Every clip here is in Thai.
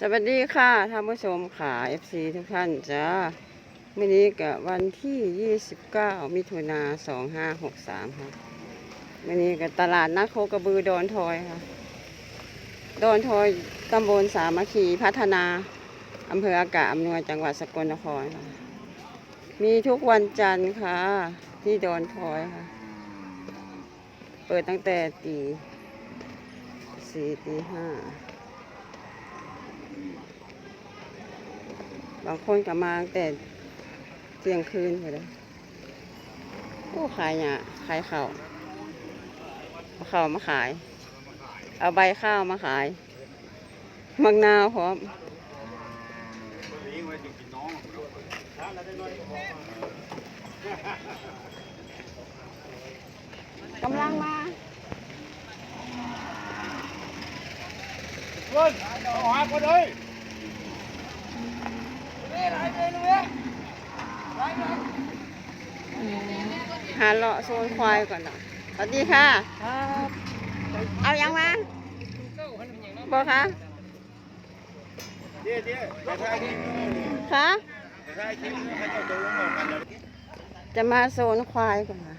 สวัสดีค่ะท่านผู้ชมค่ะ FC ทุกท่านจ้าวันนี้กับวันที่ 29 มิถุนา2563 ค่ะวันนี้กับตลาดนัดโคกระบือดอนทอยค่ะ ดอนทอยตำบลสามัคคีพัฒนาอำเภออากาศอำนวยจังหวัดสกลนครค่ะมีทุกวันจันทร์ค่ะ ที่ดอนทอยค่ะ เปิดตั้งแต่ตีสี่ตีห้า บางคนก็มาแต่เที่ยงคืนไปเลยโอ้ขายเนี่ยขายข้าวเอาข้าวมาขาย เอาใบข้าวมาขายมังนาวพร้อมกำลังมาเพื่อนเอาหาคนเลย หาเลาะโซนควายก่อนเนาะสวัสดีค่ะเอายังมาบอกคะเดี๋ยวเดี๋ยวจะถ่ายคลิปคะจะถ่ายคลิปให้เจ้าตัวลงมากันเลยจะมาโซนควายก่อนนะ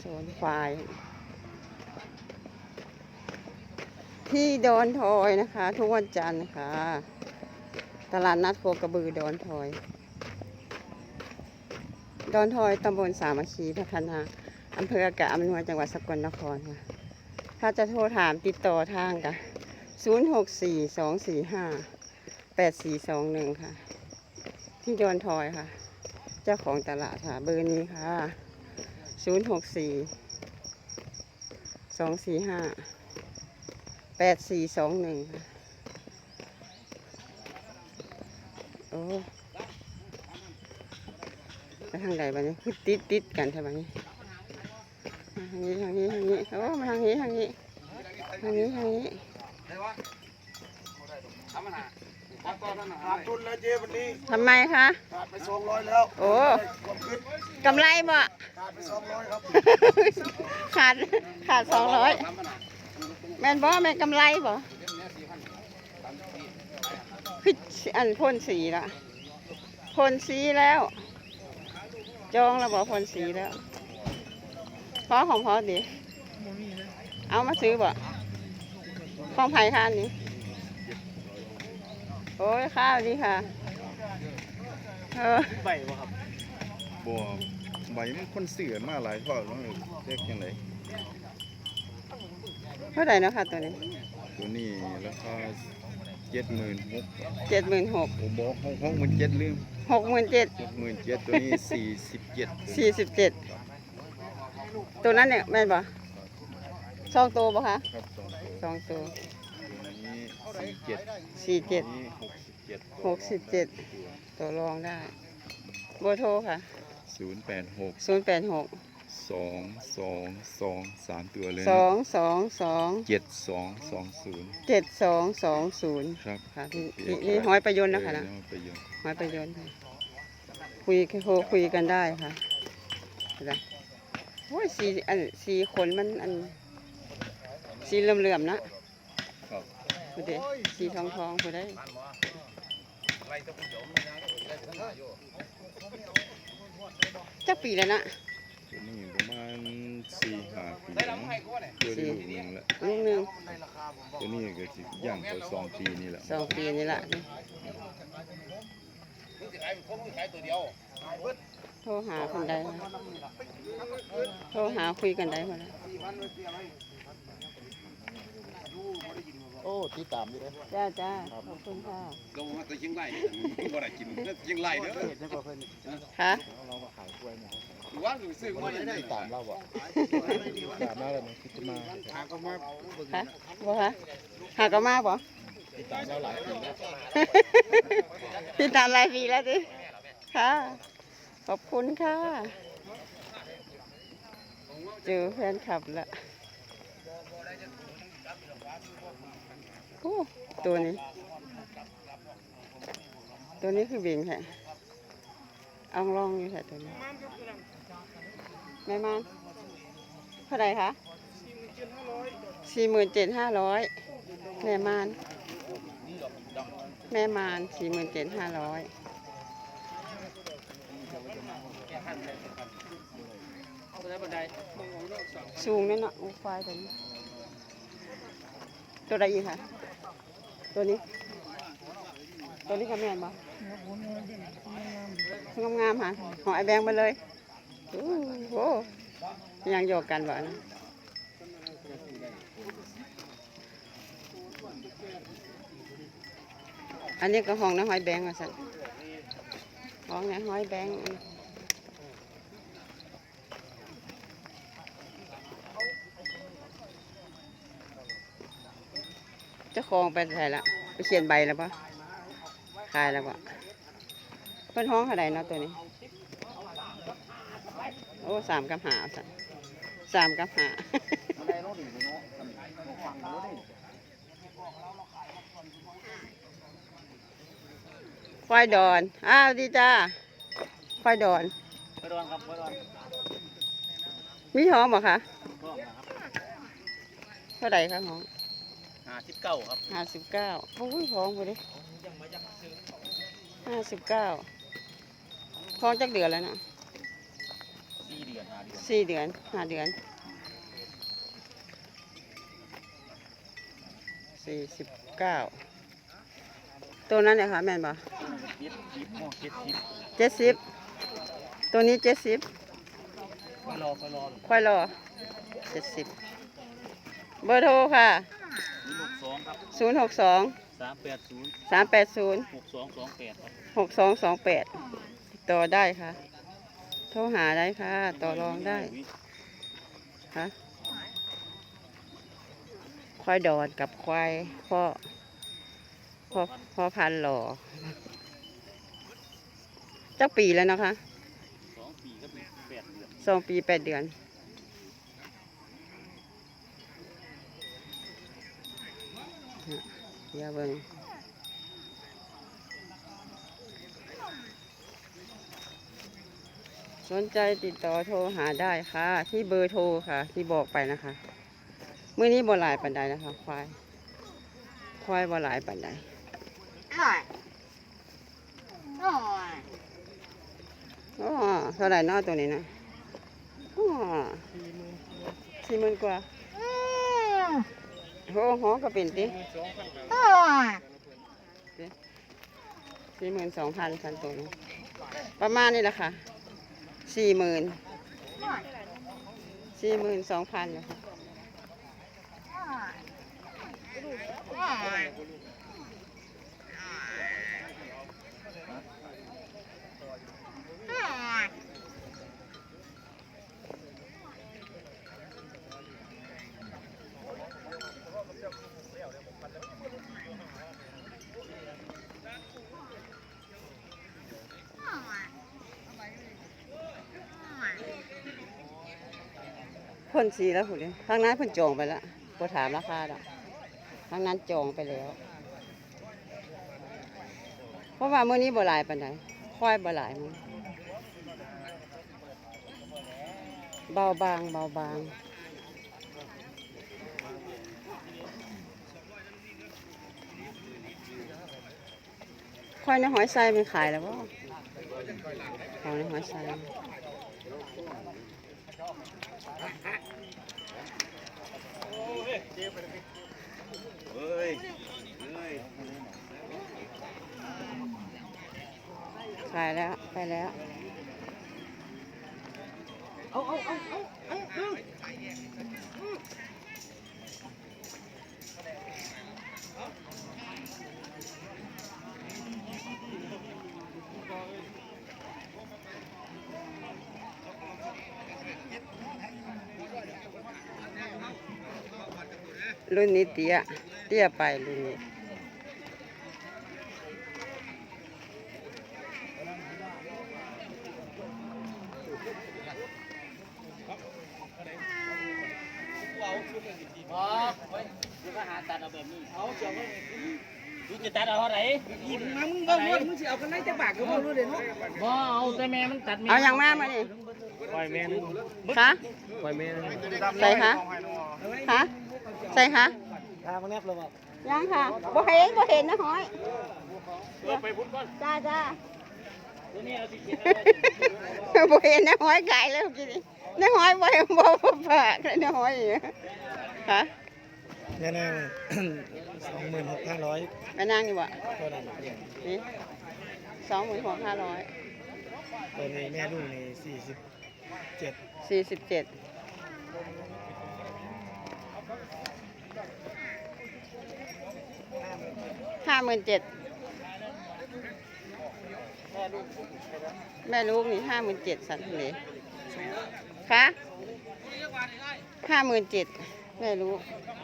โซนควาย ที่ดอนทอยนะคะ ทุกวันจันทร์ค่ะ ตลาดนัดโคกระบือดอนทอย ดอนทอยตำบลสามัคคีพัฒนาอำเภออากาศอำนวยจังหวัดสกลนครค่ะ ถ้าจะโทรถามติดต่อทางกัน0 6 4 2 4 5 8 4 2 1ค่ะ ที่ดอนทอยค่ะ เจ้าของตลาดค่ะ เบอร์นี้ค่ะ0 6 4 2 4 5 8 4 2 1ค่ะ โอ้ไปทางใดบ้านี้คือติดติดกันใช่ไหมนี่มาทางนี้ทางนี้ทางนี้โอ้มาทางนี้ทางนี้ทางนี้ทางนี้ขาดทุนแล้วเจ๊วันนี้ทำไมคะขาดไปสองร้อยแล้ว โอ้ความคิดกำไรบ่ขาดไปสองร้อยครับ ขาดขาดสองร้อยแม่นบ่แม่นกำไรบ่คื ออันพ่นสีละพ่นสีแล้ว จองแล้วบ่พ่นสีแล้วพอของพอดีเอามาซื้อบ่ของไผ่ค่ะอันนี้ โอ้ยข้าวดีค่ะเออใบวะครับบัวใบมันคนเสือมาหลายทอดมันเรียกยังไงเท่าไหร่เนาะคะตัวนี้ ตัวนี้ราคา เจ็ดหมื่นหกเจ็ดหมื่นหกผมบอกหกหกหมื่นเจ็ดลืมหกหมื่นเจ็ดหกหมื่นเจ็ดตัวนี้สี่สิบเจ็ดสี่สิบเจ็ดตัวนั้นเนี่ยแม่นบ่สองตัวบ่คะครับสองตัวสองตัวตัวนี้สี่เจ็ดสี่เจ็ดนี้หกสิบเจ็ดหกสิบเจ็ดตัวรองได้เบอร์โทรค่ะศูนย์แปดหกศูนย์แปดหก สองสองสองสามตัวเลยสองสองสองเจ็ดสองสองศูนย์เจ็ดสองสองศูนย์ครับค่ะนี่นี่นี่ห้อยประยนต์นะคะนะเออประโยชน์ห้อยประยนต์ค่ะคุยโทรคุยกันได้ค่ะเห็นไหมโอ้ยสีอันสีขนมันอันสีเหลื่อมๆนะครับพูดดิสีทองทองพูดได้จักปีแล้วนะ ตัวนี้ประมาณสี่ห้าปีนะตัวนี้ลูกหนึ่งละลูกหนึ่งตัวนี้ก็สิย่างเขาสองปีนี่แหละสองปีนี่แหละนี่โทรหาคนใดโทรหาคุยกันได้คนละโอ้ที่ตามอยู่เลยจ้าจ้าขอบคุณค่ะลงมาแตะเชียงรายนี่บ่ได้กินเชียงรายเด้อเห็นใช่ป่ะเพื่อนค่ะเรามาขายกล้วยเนี่ย ว่ารู้สึกว่าอย่างไรที่ตามเราบ่ตามเราเลยนะคิดจะมาหาก็มาค่ะบ่คะหากนมาบ่ที่ตามเราหลายปีแล้วพี่ตามหลายปีแล้วดิค่ะขอบคุณค่ะเจอแฟนคลับละโอ้ตัวนี้ ตัวนี้คือเบ่งแค่อองลองอยู่แค่ตัวนี้ แม่มันเท่าไหร่คะสี่หมื่นเจ็ดห้าร้อยแม่มันแม่มานสี่หมื่นเจ็ดห้าร้อยสูงนั่นน่ะอู้ควายตัวนี้ตัวใดอีกคะตัวนี้ ตัวนี้ก็แม่นบ่งามๆค่ะหอไอแบงไปเลย อู้โหยังโยกกันบ่นะอันนี้ก็ห้องนะหอยแบงอะสันห้องนะหอยแบงเจ้าของไปใส่ละไปเขียนใบแล้วปะขายแล้วปะเพิ่นห้องเท่าไรเนาะตัวนี้ โอ้สามกับหาสันสามกับหาควายดอน อ้าวดีจ้าควายดอนไปดอนครับไปดอน มีท้องบ่คะก็นะครับเท่าไหร่คะท้องหาสิบเก้าครับห้าสิบเก้าโอ้ยท้องไปดิห้าสิบเก้าท้องจักเดือนแล้วนะสี่เดื อนหาเดือนสี่เดือนห้าเดือนสี่สิบเก้าตัวนั้นเนี่ยค่ะแม่นบ่เจ็ดสิบโมเจ็ดสิบเจ็ดสิบตัวนี้เจ็ดสิบไปรอไปรอค่อยรอเจ็ดสิบเบอร์โทรค่ะศูนย์หกสองครับศูนย์หกสองสามแปดศูนย์สามแปดศูนย์หกสองสองแปดครับ หกสองสองแปดติดต่อได้ค่ะ โทรหาได้ค่ะ ต่อรองได้ค่ะควายดอนกับควายพ่อพ่อพ่อพันหล่อเจักปีแล้วนะคะสองปีก็เป็นแปดเดือนสองปีแปดเดือนอย่าเบิ่ง สนใจติดต่อโทรหาได้ค่ะ ที่เบอร์โทรค่ะ ที่บอกไปนะคะเมื้อนี้บ่หลายปันใดนะคะ ควาย ควายบ่หลายปันใดอ๋อเท่าไหร่นอตัวนี้นะอ๋อสี่หมื่นกว่าโอ้โหก็เป็นติสี่หมื่นสองพันพันตัวนี้ประมาณนี้แหละค่ะ สี่หมื่นสี่หมื่นสองพันเลยค่ะ สีแล้วคุณดิทางนั้นเพ่นจองไปแล้วก็ถามราคาดอกทางนั้นจองไปแล้ว เพราะว่าเมื้อนี้บ่หลายปานใดควายบ่หลายมื้อเบาบางเบาบางควายในหอยทรายมันขายแล้วบ่ควายในหอยทราย เฮ้ยเฮ้ยขายแล้ว ไปแล้วรุ่นนี้เตี้ยเตี้ยไปรุ่นนี้อ๋อเฮ้ยเดี๋ย วก็หาตัดเอาแบบนี้เอาเจ้าก็ดูจะตัดเอาเท่าไหร่ยิ้มมามึงเบิ่งว่ามึงสิเอากันไหนจะบากก็บ่รู้เลยเนาะบ่เอาแต่แม่มันตัดแม่เอาอย่างมากมาดิปล่อยแม่คะปล่อยแม่ใส่คะคะ ใส่คะทามาแนบแล้วบ่ยังค่ะบ่เห็นบ่เห็นนะหอยเปิดไปพุ่นก่อนจ้าจ้าตัวนี้เอาสิเขียนบ่เห็นน้าห้อยไก่แล้วกินน้าห้อยบ่บ่บ่ฝากเลยน้าห้อยอยู่ค่ะแม่นางสองหมื่นหกพันร้อยแม่นางนี่บ่ตัวนั้นนี่สองหมื่นหกห้าร้อยตัวนี้แม่ลูกนี่สี่สิบเจ็ดสี่สิบเจ็ด ห้าหมื่นเจ็ดแม่ลูกนี่ห้าหมื่นเจ็ดสัตว์ทะเลคะห้าหมื่นเจ็ดแม่ลูก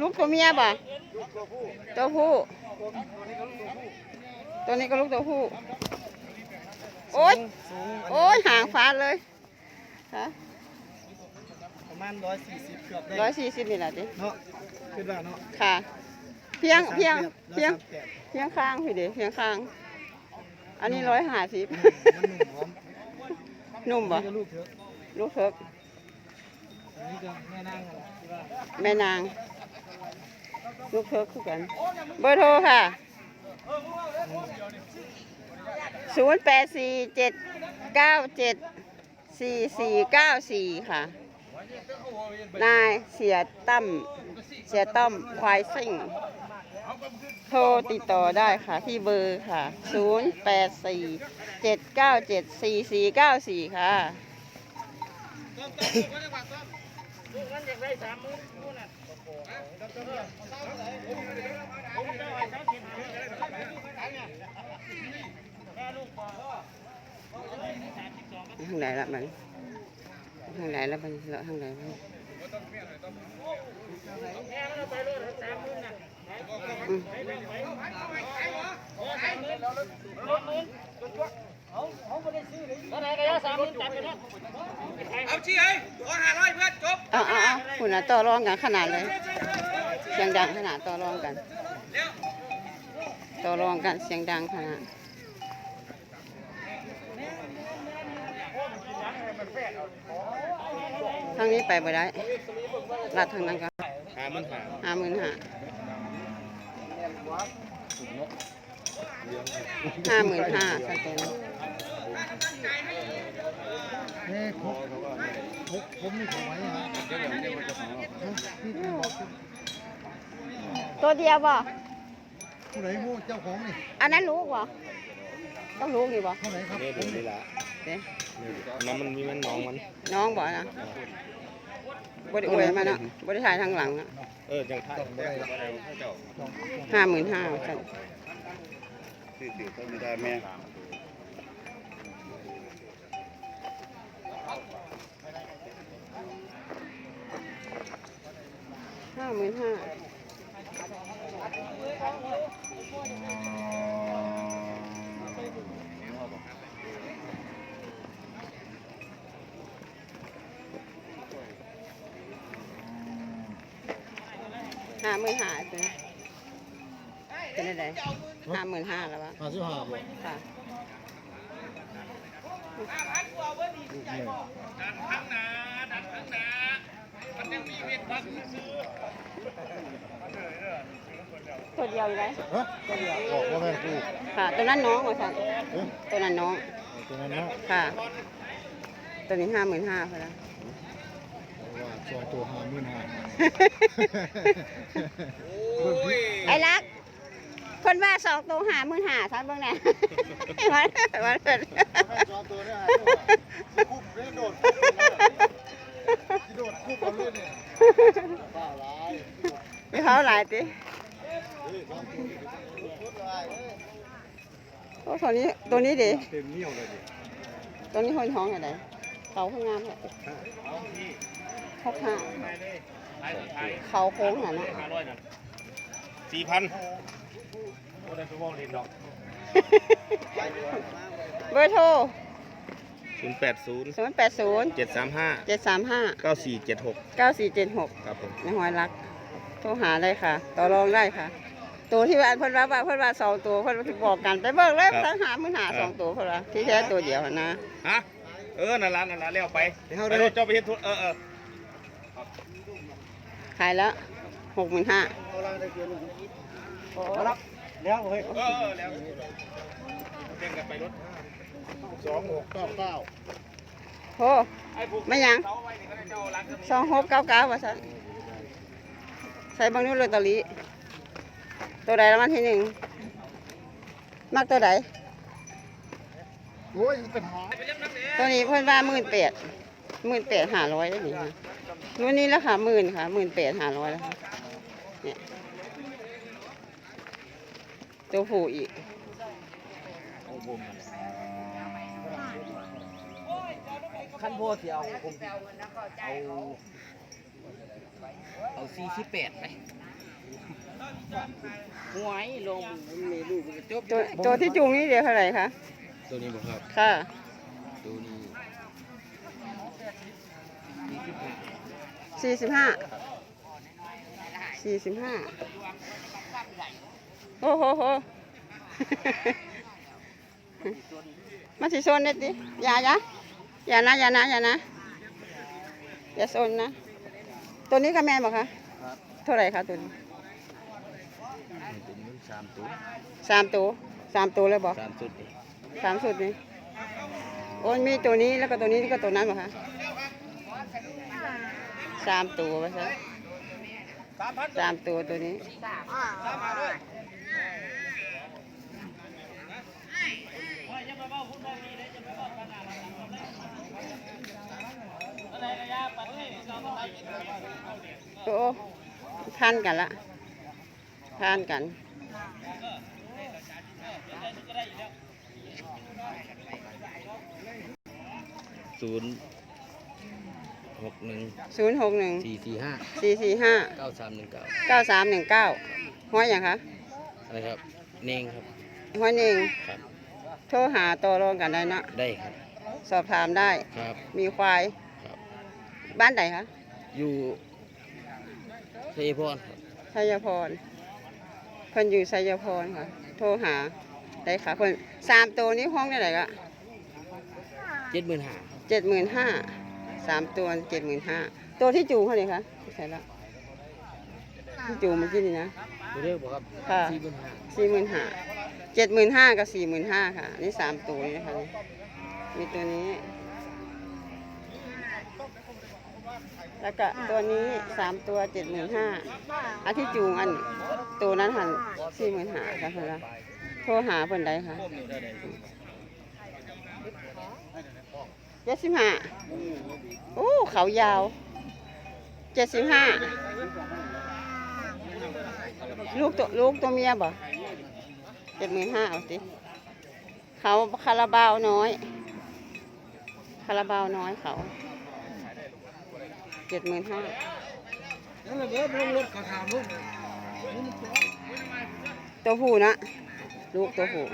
ลูกตัวเมียบ่ตัวผู้ ตัวนี้ก็ลูกตัวผู้ โอ๊ยสูงโอ้ยห่างฟ้าเลยฮะประมาณร้อยสี่สิบเกือบได้ร้อยสี่สิบนี่แหละดิเนาะขึ้นว่าเนาะค่ะ เพียงเพียงเพียง138เพียงข้างพี่เดีเพียงข้าง อันนี้ร้อยห้าสิบมันหนุ่มหอมนุ่มบ่นี่ก็ลูกเถอะลูกเถิกอันนี้ก็แม่นางกันที่ว่าแม่นาง ลูกเถิกคือกัน เบอร์โทรค่ะศูนย์แปดสี่เจ็ดเก้าเจ็ดสี่สี่เก้าสี่ค่ะ นายเสียตั้มเสียต้อมควายซิ่ง โทรติดต่อได้ค่ะที่เบอร์ค่ะ 0 8 4 7 9 7 4 4 9 4 ค่ะ ทางไหนละมันทางไหนละมันเลาะทางไหนบ้างอืมตัวไหนก็ยาสามหมื่นนาะ เอาชี้เอ้ยตัวห้าร้อยเพื่อนจบเอาเอาเอาคุณน่ะต่อรองกันขนาดเลยเสียงดังขนาดต่อรองกัน ต่อรองกันเสียงดังขนาดทางนี้ไปบ่ได้ลัดทางนั้นก็หามันหาห้าหมื่นห้า ห้าหมื่นห้าสเต็มนี่ผมผมผมมีของไว้ฮะพี่บอกตัวเดียวบ่ผู้ใดงูเจ้าของนี่อันนั้นลูกบ่ต้องลูกนี่บ่เท่าไหร่ครับเนี่ยเดี๋ยวนี้ละเด้อันนั้นมันมีมันน้องมัน น้องบ่นะ บ่ได้อวยมาเนาะบ่ได้ถ่ายทางหลังอะเออจังท่าได้เจ้าห้าหมื่นห้าสั่นซื้อถือก็ไม่ได้แม่ห้าหมื่นห้า ห้าหมื่นห้าเป็นเป็นอะไรห้าหมื่นห้าแล้ววะห้าสิบห้าบ่ค่ะตัวเดียวอยู่ไหมฮะก็เดี๋ยวบอกว่าแม่กูค่ะ ตัวนั้นน้องว่าสั่นเอ๊ะตัวนั้นน้อง ตัวนั้นเนาะค่ะ ตัวนี้ห้าหมื่นห้าพอแล้วว่า สองตัวห้าหมื่นห้าไอ้รัก คนว่าสองตัวหาหมื่นหาท่านเบ้างแน่มันมันเป็นสองตัวเนี่ยคุบเลยโดดโดดคุบเอาเลยเนี่ยบ้าหลายมีเขาหลายติโอ้ตัวนี้ตัวนี้ดิเต็มเหนียวเลยดิตัวนี้ห้อยท้องอะไรเขาข้างงามเลย หกห้าเขาโค้งหน่อยนะห้าร้อยนั่นสี่พันโอ้ได้ไปวงเล่นดอกเบอร์โทรศูนย์แปดศูนย์ศูนย์แปดศูนย์เจ็ดสามห้าเจ็ดสามห้าเก้าสี่เจ็ดหกเก้าสี่เจ็ดหกครับผมในหอยรัก โทรหาได้ค่ะ ต่อรองได้ค่ะ ตัวที่ว่าเพิ่นว่าว่าเพิ่นว่าสองตัวเพิ่นบอกกันไปเบิกเลยทั้งหามือหาสองตัวเพิ่นว่าที่แท้ตัวเดียวหั่นนะฮะเออนั่นละนั่นละเลี้ยวไปเดี๋ยวเขาไปได้รถเจ้าไปเฮ็ดทุนเออเออ ขายแล้วหกหมื่นห้าเอาล่างได้เกินโอ้แล้วเฮ้ยสองหกเก้าเก้าโหไม่หยังสองหกเก้าเก้าว่าซะใส่บางนู้นลอตเตอรี่ตัวใดรางวัลที่หนึ่งมักตัวใดโอ้ยเป็นหาตัวนี้เพิ่นว่าหมื่นแปดหมื่นแปดห้าร้อยได้นี่ค่ะ นู่นนี่ราคาหมื่นค่ะหมื่นแปดห้าร้อยแล้วค่ะเนี่ยตัวผูอีกขั้นโพสิเอาผมเอาเอาสี่สิบแปดไปหวยลงมีลูกมันก็จบตัวตัวที่จูงนี่เดียวเท่าไหร่คะตัวนี้บ่ครับ ค่ะ ตัวนี้ สี่สิบห้าสี่สิบห้าโอ้โหโหมาสิโซนนิดดิอย่าอย่าอย่านะอย่านะอย่านะอย่าโซนนะ ตัวนี้ก็แม่นบอกคะเท่าไหร่คะตัวนี้ตัวนี้มันสามตัวสามตัวสามตัวเลยบอกสามสุดนี่สามสุดนี่โอ้ยมีตัวนี้แล้วก็ตัวนี้แล้วก็ตัวนั้นบอกคะ สามตัวไปซะสามตัวตัวนี้โอ้ทานกันละทานกันศูนย์ หกหนึ่งศูนย์หกหนึ่งสี่สี่ห้าสี่สี่ห้าเก้าสามหนึ่งเก้าเก้าสามหนึ่งเก้าห้อยอย่างคะอะไรครับเน่งครับห้อยหนึ่งครับโทรหาต่อรองกันได้นะได้ครับ สอบถามได้ครับ มีควายครับ บ้านไหนคะอยู่ชัยพรครับชัยพรเพิ่นอยู่ชัยพรค่ะ โทรหาได้ค่ะเพิ่นสามตัวนี้ห้องได้ไหนละเจ็ดหมื่นห้าเจ็ดหมื่นห้า สามตัวเจ็ดหมื่นห้าตัวที่จูงเขาเลยคะใช่ละที่จูงเมื่อกี้นี่นะเรียกบอกครับค่ะสี่หมื่นห้าสี่หมื่นห้าเจ็ดหมื่นห้ากับสี่หมื่นห้าค่ะ นี่สามตัวนี้นะคะนี่มีตัวนี้ แล้วก็ตัวนี้สามตัวเจ็ดหมื่นห้าอันที่จูงอันตัวนั้นหันสี่หมื่นห้าค่ะเพื่อนละโทรหาเพื่อนใดค่ะเจ็ดสิบห้าโอ้เขายาวเจ็ดสิบห้าลูกตัวลูกตัวเมียบ่เจ็ดหมื่นห้าเอาสิเขาคาราบาวน้อย คาราบาวน้อยเขาเจ็ดหมื่นห้าตัวผู้นะ ลูกตัวผู้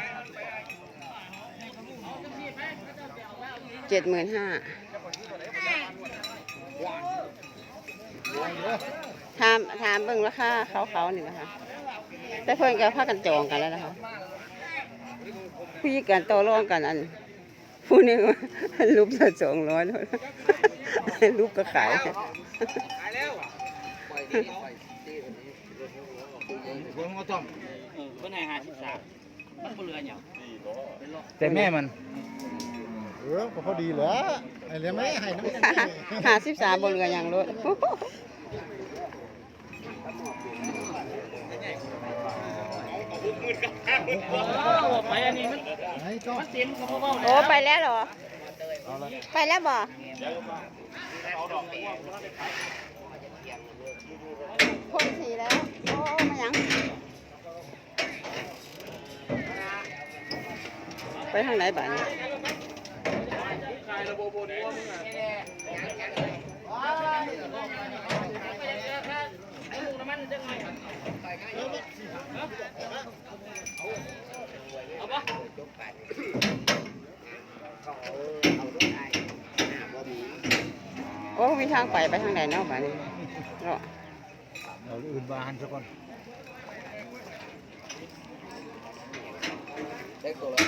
เจ็ดหมื่นห้าถามถามเบิ่งราคาเขาเขาๆนี่นะคะแต่เพิ่นก็พากันจองกันแล้วนะคะคุยกันต่อรองกันอันผู้หนึงรูปละสองร้อยรูปก็ขายเพิ่นก็ต้องเออเพิ่นให้ห้าสิบสามมันบ่เหลือหยังแต่แม่มัน เออก็พอดีแหล้วไอ้เลี้ยงไม่ให้น้ำมันหาสิบสามบนเรืออย่างรถไปอันนี้มันไอ้ก็มันเต็มก็บ่เว้าโอ้ไปแล้วเหรอ ไปแล้วบ่พ่นสีแล้ว โอ้มายัง ไปทางไหนบ้านนี้ โอ้มีทางไปไปทางไหนเนาะบ้านนี้เนาะเอาอื่นบานซะก่อนได้ตัวละ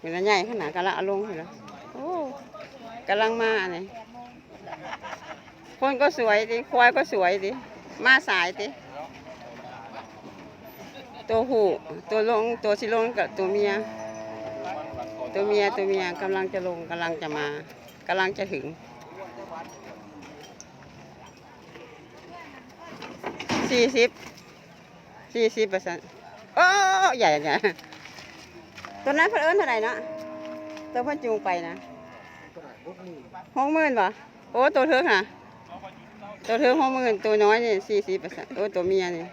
เวลาใหญ่ขนาดกันละลงเหรอโอ้กำลังมาเนี่ยคนก็สวยดิควายก็สวยดิมาสายดิตัวหูตัวลงตัวสิลงกับตัวเมีย ตัวเมียตัวเมียกำลังจะลงกำลังจะมากำลังจะถึงสี่สิบสี่สิบเปอร์เซ็นต์ โอ้ใหญ่ใหญ่ตัวนั้นเพิ่นเอิ้นเท่าไหร่นะตัวเพิ่นจูงไปนะหกหมื่นป่ะโอ้ตัวเทิงน่ะ ตัวเทิงหกหมื่นตัวน้อยนี่สี่สิบเปอร์เซ็นต์โอ้ตัวเมียนี่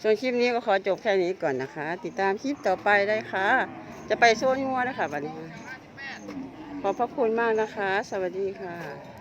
ส่วนคลิปนี้ก็ขอจบแค่นี้ก่อนนะคะ ติดตามคลิปต่อไปได้ค่ะ จะไปโซนงัวนะคะบัดนี้ขอบพระคุณมากนะคะ สวัสดีค่ะ